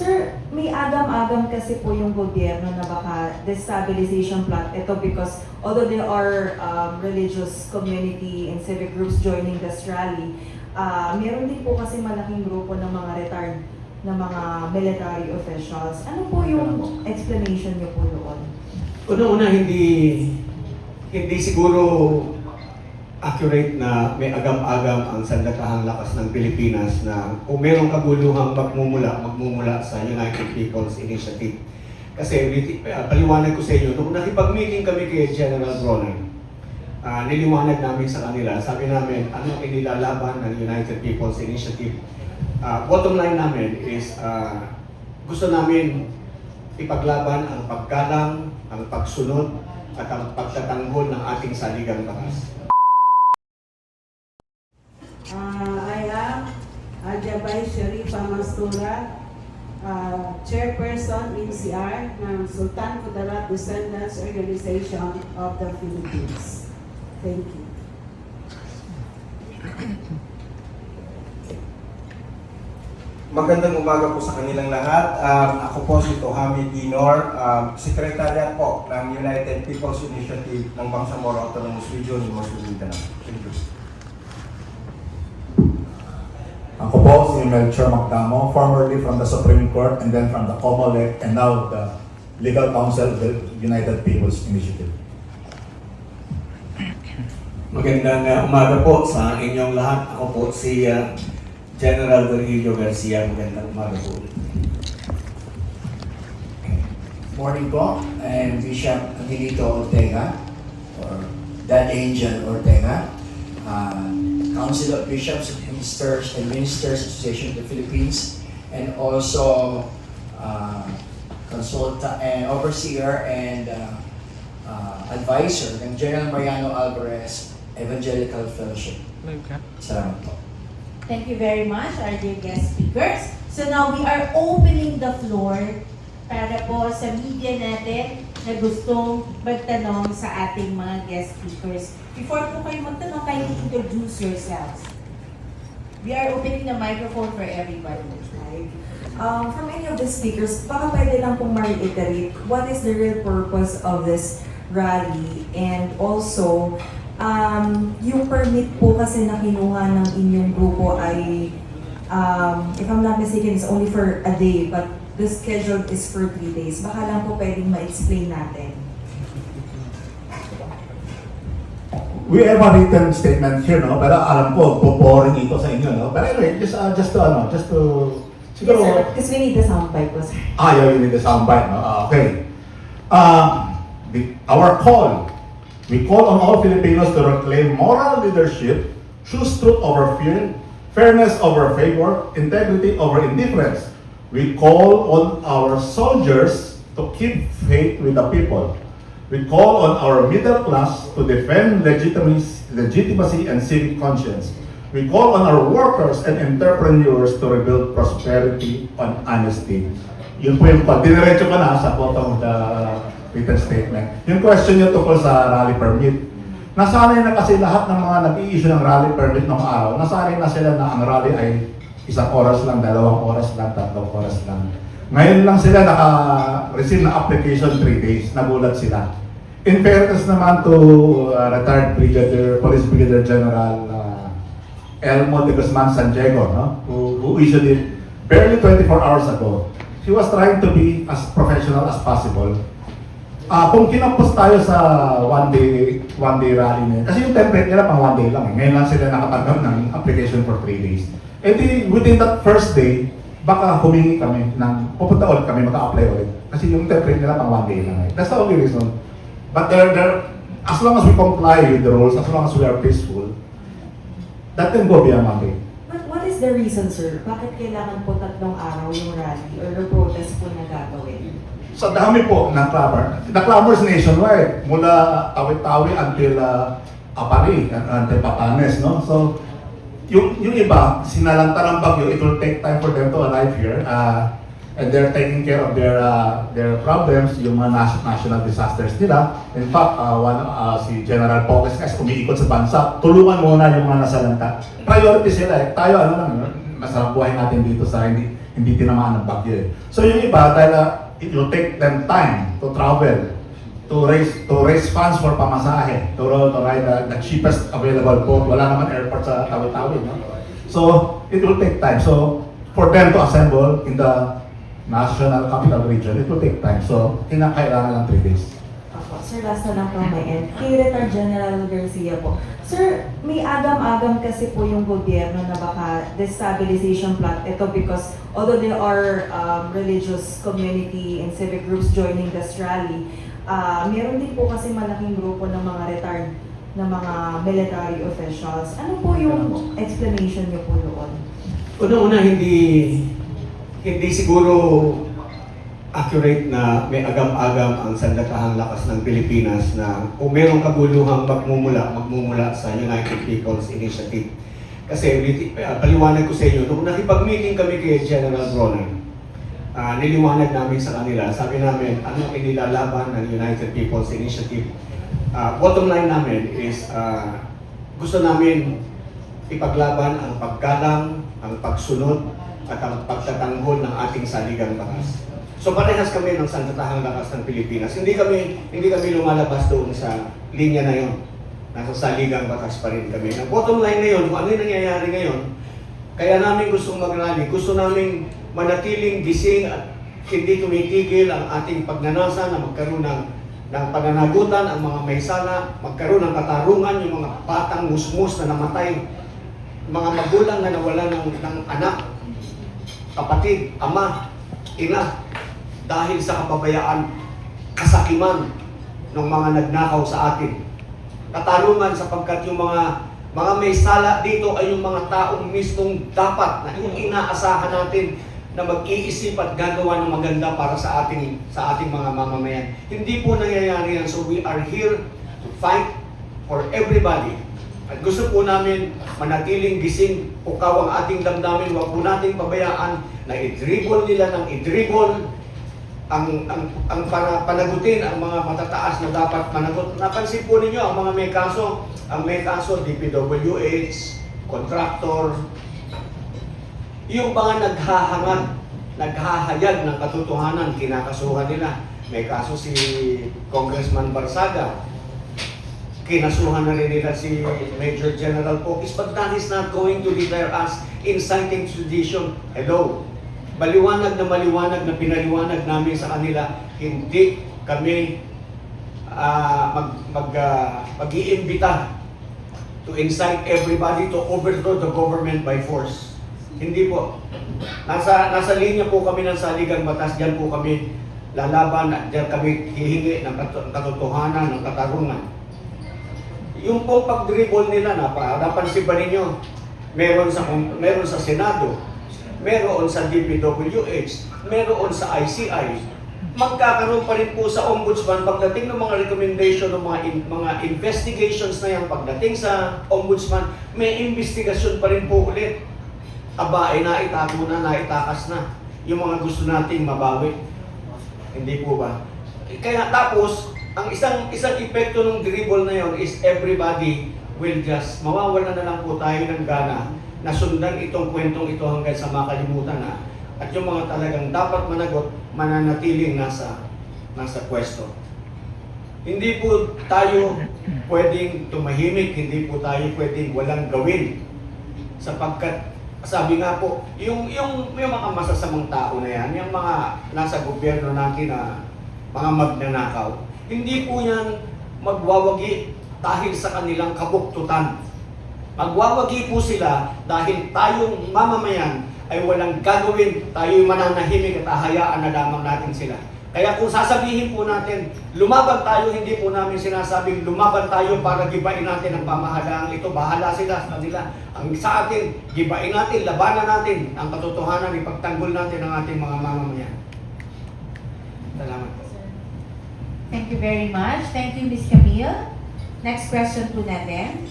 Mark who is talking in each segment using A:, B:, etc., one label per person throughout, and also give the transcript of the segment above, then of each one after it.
A: Sir, may agam-agam kasi po yung gobyerno na baka destabilization plot. Ito because although there are um, religious community and civic groups joining this rally, ah meron din po kasi malaking grupo ng mga retired na mga military officials. Ano po yung explanation niyo po doon?
B: Una-una, hindi hindi siguro accurate na may agam-agam ang sandatahang lakas ng Pilipinas na kung merong kaguluhang magmumula, magmumula sa United People's Initiative. Kasi uh, paliwanag ko sa inyo, nung nakipag-meeting kami kay General Bronan, ah, niliwanag namin sa kanila, sabi namin, ano ang inilalaban ng United People's Initiative. Ah, bottom line namin is, ah, gusto namin ipaglaban ang paggalang, ang pagsunod, at ang pagtatanggol ng ating saligang batas.
C: Uh, I am Ajabay Sharifa Mastura, uh, Chairperson NCR ng Sultan Kudarat Descendants Organization of the Philippines. Thank you.
D: Magandang umaga po sa kanilang lahat. Um, ako po si Tohami Dinor, um, Secretariat po ng United People's Initiative ng Bangsamoro Autonomous Region, Limos Mindanao. Thank you.
E: Ako po si Melchor Magdamo, formerly from the Supreme Court and then from the COMELEC and now the Legal Counsel of the United People's Initiative.
B: Magandang uh, umaga po sa inyong lahat. Ako po si uh, General Virgilio Garcia. Magandang umaga po.
F: Morning po, I'm Bishop Aguilito Ortega, or That Angel Ortega, uh, Council of Bishops, Ministers, and Ministers Association of the Philippines, and also uh, consultant and overseer and uh, uh, advisor ng General Mariano Alvarez Evangelical Fellowship. Salamat po.
G: Thank you very much, our dear guest speakers. So now we are opening the floor para po sa media natin na gustong magtanong sa ating mga guest speakers. Before po kayo magtanong, kindly introduce yourselves. We are opening the microphone for everybody.
A: Right? Um, from any of the speakers, baka pwede lang pong ma-reiterate what is the real purpose of this rally and also um, yung permit po kasi na kinuha ng inyong grupo ay um, if I'm not mistaken, it's only for a day but the schedule is for three days. Baka lang po pwedeng ma-explain natin.
E: We have a written statement here, no? Pero alam ko, boring ito sa inyo, no? But anyway, just, uh, just to, ano, just to,
A: Yes,
E: siguro.
A: Because we need the soundbite po, sir.
E: Ah, yeah, you need the soundbite, no? Ah, okay. Uh, the, our call, we call on all Filipinos to reclaim moral leadership, choose truth over fear, fairness over favor, integrity over indifference. We call on our soldiers to keep faith with the people. We call on our middle class to defend legitimacy, and civic conscience. We call on our workers and entrepreneurs to rebuild prosperity on honesty. Yun po yung pag diniretso ka na sa bottom of the written statement. Yung question nyo tungkol sa rally permit. Nasanay na kasi lahat ng mga nag-i-issue ng rally permit ng araw, nasanay na sila na ang rally ay isang oras lang, dalawang oras lang, tatlong oras lang. Ngayon lang sila naka-receive ng application 3 days, nagulat sila. In fairness naman to uh, retired Brigadier, Police Brigadier General uh, Elmo de Guzman San Diego, no? who, who issued it barely 24 hours ago. She was trying to be as professional as possible. Ah, kung kinampos tayo sa one day one day rally na kasi yung template nila pang one day lang eh. Ngayon lang sila nakatanggap ng application for three days. E di, within that first day, baka humingi kami ng, pupunta ulit kami, maka-apply ulit. Kasi yung template nila pang one day lang eh. That's the only reason. But there, there, as long as we comply with the rules, as long as we are peaceful, that can go beyond one day.
A: But what is the reason, sir? Bakit kailangan po tatlong araw yung rally or the protest po na gagawin?
E: Sa dami po ng clamor. The clamor is nationwide. Mula Tawi-Tawi until uh, Apari, uh, until Patanes, no? So, yung, yung iba, sinalanta ng bagyo, it will take time for them to arrive here. Uh, and they're taking care of their uh, their problems, yung mga national disasters nila. In fact, uh, one, uh, si General Pocas kasi umiikot sa bansa, tulungan muna yung mga nasalanta. Priority sila eh. Tayo ano lang, masarap buhay natin dito sa hindi hindi tinamaan ng bagyo eh. So yung iba, dahil uh, it will take them time to travel, to raise to raise funds for pamasahe, to, to ride the, the cheapest available boat. Wala naman airport sa Tawi-Tawi. No? So it will take time. So for them to assemble in the national capital region, it will take time. So kinakailangan lang 3 days.
A: Opo, Sir, last na lang po may end. Kay Retired General Garcia po. Sir, may agam-agam kasi po yung gobyerno na baka destabilization plot ito because although there are um, religious community and civic groups joining this rally, ah meron din po kasi malaking grupo ng mga retired na mga military officials. Ano po yung explanation niyo po doon?
B: Una-una, hindi hindi siguro accurate na may agam-agam ang sandatahang lakas ng Pilipinas na kung merong kabuluhang magmumula, magmumula sa United People's Initiative. Kasi uh, paliwanag ko sa inyo, nung nakipag-meeting kami kay General Ronan, ah, niliwanag namin sa kanila, sabi namin, ano ang inilalaban ng United People's Initiative. Ah, bottom line namin is, ah, gusto namin ipaglaban ang paggalang, ang pagsunod, at ang pagtatanggol ng ating saligang bakas. So parehas kami ng sandatahang lakas ng Pilipinas. Hindi kami hindi kami lumalabas doon sa linya na yon. Nasa saligang bakas pa rin kami. Ang bottom line ngayon, kung ano yung nangyayari ngayon, kaya namin gustong mag-rally, gusto namin manatiling gising at hindi tumitigil ang ating pagnanasa na magkaroon ng, ng pananagutan ang mga may sala, magkaroon ng katarungan, yung mga batang musmus na namatay, mga magulang na nawala ng, ng anak, kapatid, ama, ina, dahil sa kapabayaan, kasakiman ng mga nagnakaw sa atin. Katarungan sapagkat yung mga mga may sala dito ay yung mga taong mismong dapat na yung inaasahan natin na mag-iisip at gagawa ng maganda para sa ating sa ating mga mamamayan. Hindi po nangyayari yan. So we are here to fight for everybody. At gusto po namin manatiling gising, pukaw ang ating damdamin, huwag po nating pabayaan na i-dribble nila ng i-dribble ang ang ang para panagutin ang mga matataas na dapat managot. Napansin po ninyo ang mga may kaso, ang may kaso DPWH, contractor, yung mga naghahangad, naghahayag ng katotohanan, kinakasuhan nila. May kaso si Congressman Barsaga, kinasuhan na rin nila si Major General Pokis, but that is not going to deter us inciting sedition. Hello, maliwanag na maliwanag na pinaliwanag namin sa kanila, hindi kami ah, mag, mag, mag-iimbita to incite everybody to overthrow the government by force. Hindi po. Nasa, nasa linya po kami ng saligang batas, diyan po kami lalaban diyan kami hihingi ng kat- katotohanan, ng katarungan. Yung po pag-dribble nila na pa, napansin ba ninyo, meron sa, meron sa Senado, meron sa DPWH, meron sa ICI, magkakaroon pa rin po sa ombudsman pagdating ng mga recommendation ng mga in- mga investigations na yan. Pagdating sa ombudsman may investigasyon pa rin po ulit. Aba ay naitago na naitakas na yung mga gusto nating mabawi. Hindi po ba? Kaya tapos ang isang isang epekto ng dribble na yon is everybody will just mawawala na lang po tayo ng gana na sundan itong kwentong ito hanggang sa makalimutan na at yung mga talagang dapat managot mananatiling nasa nasa pwesto. Hindi po tayo pwedeng tumahimik, hindi po tayo pwedeng walang gawin. Sapagkat sabi nga po, yung, yung, yung mga masasamang tao na yan, yung mga nasa gobyerno natin na mga magnanakaw, hindi po yan magwawagi dahil sa kanilang kabuktutan. Magwawagi po sila dahil tayong mamamayan ay walang gagawin, tayo'y mananahimik at ahayaan na lamang natin sila. Kaya kung sasabihin po natin, lumaban tayo, hindi po namin sinasabing lumaban tayo para gibain natin ang pamahalaan ito. Bahala sila sa kanila. Ang sa atin, gibain natin, labanan natin ang katotohanan, ipagtanggol natin ang ating mga mamamayan. Salamat po.
G: Thank you very much. Thank you, Ms. Camille. Next question po natin.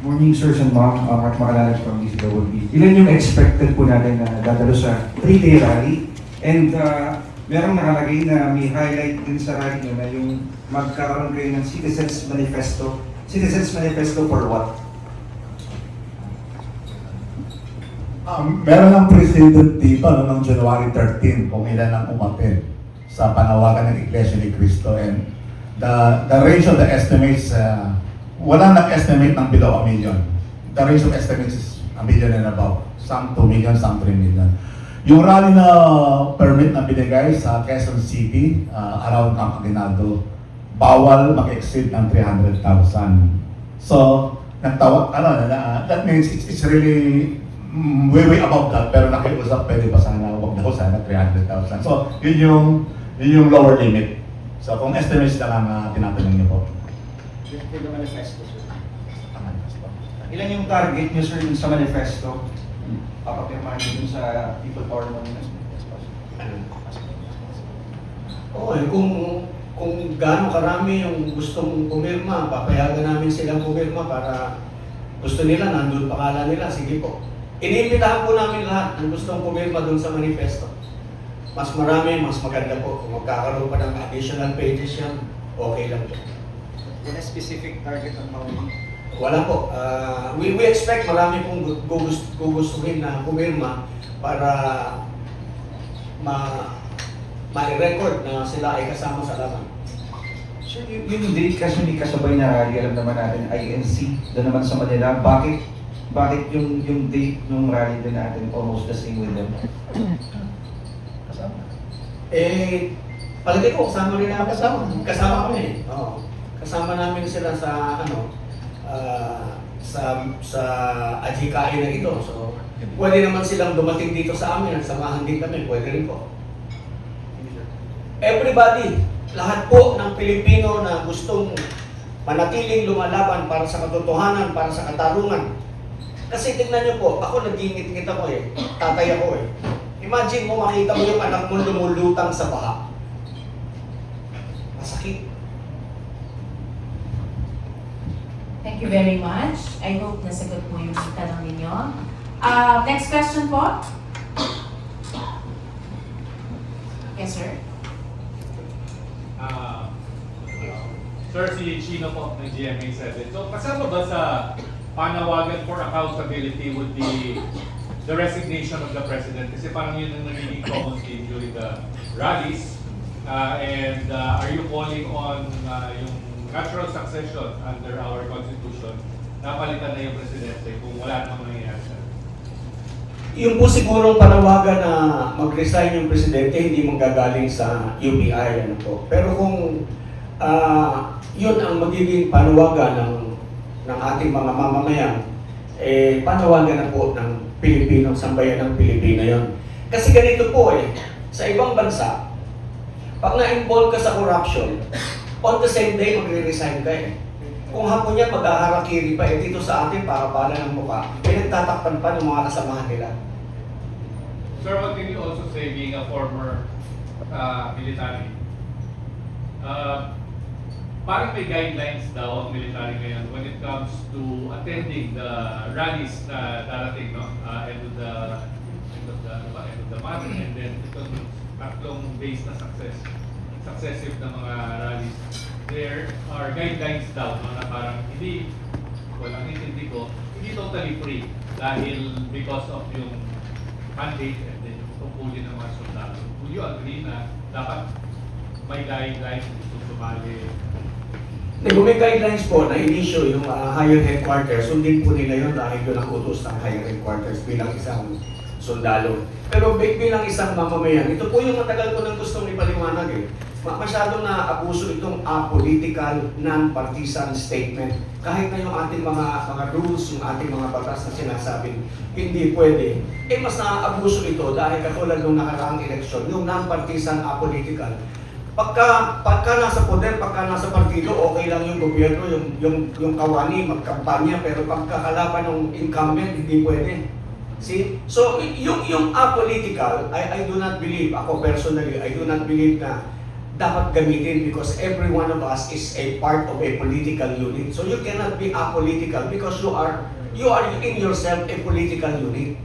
H: Morning, sirs and ma'am. Uh, Mark Macalalag from DCWB. Ilan yung expected po natin na dadalo sa 3-day rally? And uh, merong nakalagay na may highlight din sa rally nyo na yung magkaroon kayo ng Citizens Manifesto. Citizens Manifesto for what?
E: Um, meron ng president dito no, noong January 13 kung ilan ang umatin sa panawagan ng Iglesia ni Cristo and the the range of the estimates uh, wala nag-estimate ng below a million. The range of estimates is a million and above. Some 2 million, some 3 million. Yung rally na permit na binigay sa Quezon City uh, around Camp Aguinaldo, bawal mag-exceed ng 300,000. So, nagtawag, ano, na, that means it's, it's really mm, way, way above that, pero nakiusap, pwede pa sana, wag daw sana 300,000. So, yun yung, yun yung lower limit. So, kung estimates lang ang uh, tinatanong niyo po.
H: For the manifesto, sir. Ilan yung target niyo, sir, sa manifesto? Papapirmahan niyo dun sa People Power Monument?
B: Oo, eh, kung kung gaano karami yung gustong pumirma, papayagan namin silang pumirma para gusto nila, nandun pakala nila, sige po. Iniimbitahan po namin lahat ng gustong pumirma dun sa manifesto. Mas marami, mas maganda po. Kung magkakaroon pa ng additional pages yan, okay lang po.
H: Yung specific target on how many?
B: Wala po. Ah, we, we expect marami pong gu- gugust, gugustuhin na pumirma para ma ma-record na sila ay kasama sa laban.
H: Sir, yung, yung date kasi may kasabay na rally, alam naman natin, INC, doon naman sa Manila. Bakit bakit yung yung date ng rally din natin almost the same with them?
B: Eh, palagi ko, kasama rin namin kasama. Kasama kami. Oo. Kasama namin sila sa, ano, ah, sa, sa adhikain na ito. So, pwede naman silang dumating dito sa amin at samahan din kami. Pwede rin po. Everybody, lahat po ng Pilipino na gustong manatiling lumalaban para sa katotohanan, para sa katarungan. Kasi tingnan niyo po, ako nagingit-ngit ako eh. Tatay ako eh. Imagine mo makita mo yung anak mo lumulutang sa baha. Masakit.
G: Thank you very much. I hope nasagot mo yung tanong ninyo. Uh, next question po. Yes, sir.
I: Ah, Sir, si Chino po ng GMA7. So, kasama ba sa panawagan for accountability would be the resignation of the President? Kasi parang yun ang nagiging common theme during the rallies. Ah, and ah, are you calling on ah, yung natural succession under our Constitution na palitan na yung Presidente kung wala namang nangyayari sir?
B: Yung po sigurong panawagan na mag-resign yung presidente, hindi manggagaling sa UBI. Ano po. Pero kung ah, yun ang magiging panawagan ng, ng ating mga mamamayan, eh, panawagan na po ng Pilipino, sambayan ng Pilipino yon. Kasi ganito po eh, sa ibang bansa, pag na-involve ka sa corruption, on the same day magre-resign ka eh. Kung hapon yan, maghaharakiri pa eh. Dito sa atin, para pala ng mukha. Pinagtatakpan pa ng mga kasamahan nila.
I: Sir, what can you also say being a former uh, military? Uh, parang may guidelines daw ang military ngayon when it comes to attending the rallies na darating, no? Uh, end of the end of the ano end of the month and then itong tatlong days na success successive na mga rallies. There are guidelines daw no, na parang hindi walang intindi ko, hindi totally free dahil because of yung mandate and then tungkulin ng mga sundalo. Would you agree na dapat may guidelines kung sumali?
B: Hindi, kung may guidelines po na in-issue yung uh, higher headquarters, sundin po nila yun dahil yun ang utos ng higher headquarters bilang isang sundalo. Pero bi- bilang isang mamamayan, ito po yung matagal ko nang gustong ipaliwanag eh. Ma- Masyadong na abuso itong apolitical, non-partisan statement. Kahit na yung ating mga mga rules, yung ating mga batas na sinasabing hindi pwede, eh mas naaabuso ito dahil katulad nung nakaraang eleksyon, yung non-partisan, apolitical. Pagka, pagka nasa poder, pagka nasa partido, okay lang yung gobyerno, yung, yung, yung kawani, magkampanya, pero pagka kalaban ng incumbent, hindi pwede. See? So, yung, yung apolitical, I, I do not believe, ako personally, I do not believe na dapat gamitin because every one of us is a part of a political unit. So you cannot be apolitical because you are you are in yourself a political unit.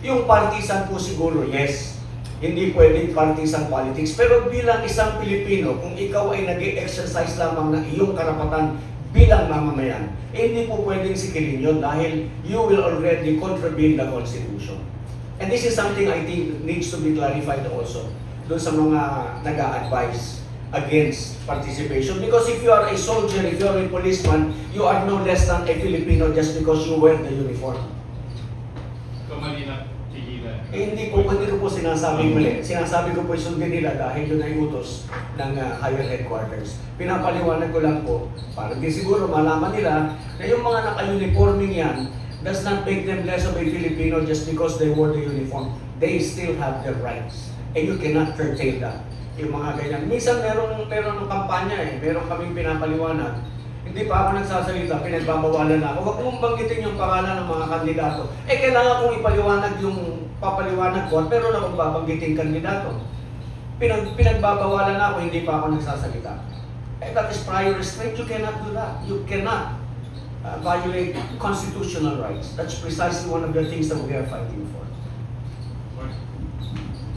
B: Yung partisan po siguro, yes. Hindi pwedeng partisan politics. Pero bilang isang Pilipino, kung ikaw ay nag exercise lamang ng iyong karapatan bilang mamamayan, eh, hindi po pwedeng sikilin yun dahil you will already contravene the Constitution. And this is something I think needs to be clarified also doon sa mga nag-a-advise against participation. Because if you are a soldier, if you are a policeman, you are no less than a Filipino just because you wear the uniform. Eh, hindi po, hindi ko po sinasabing mali. Sinasabi ko po sundin nila dahil yun ay utos ng uh, higher headquarters. Pinapaliwanag ko lang po, para di siguro malaman nila na yung mga naka-uniforming yan does not make them less of a Filipino just because they wore the uniform. They still have their rights. And you cannot curtail that. Yung mga ganyan. Minsan merong, merong kampanya eh, meron kaming pinapaliwanag. Hindi pa ako nagsasalita, pinagbabawalan na ako. Huwag mong banggitin yung pangalan ng mga kandidato. Eh, kailangan kong ipaliwanag yung papaliwanag ko, pero na kung babanggitin kandidato. Pinag, pinagbabawalan na ako, hindi pa ako nagsasalita. Eh, that is prior restraint. You cannot do that. You cannot uh, violate constitutional rights. That's precisely one of the things that we are fighting for.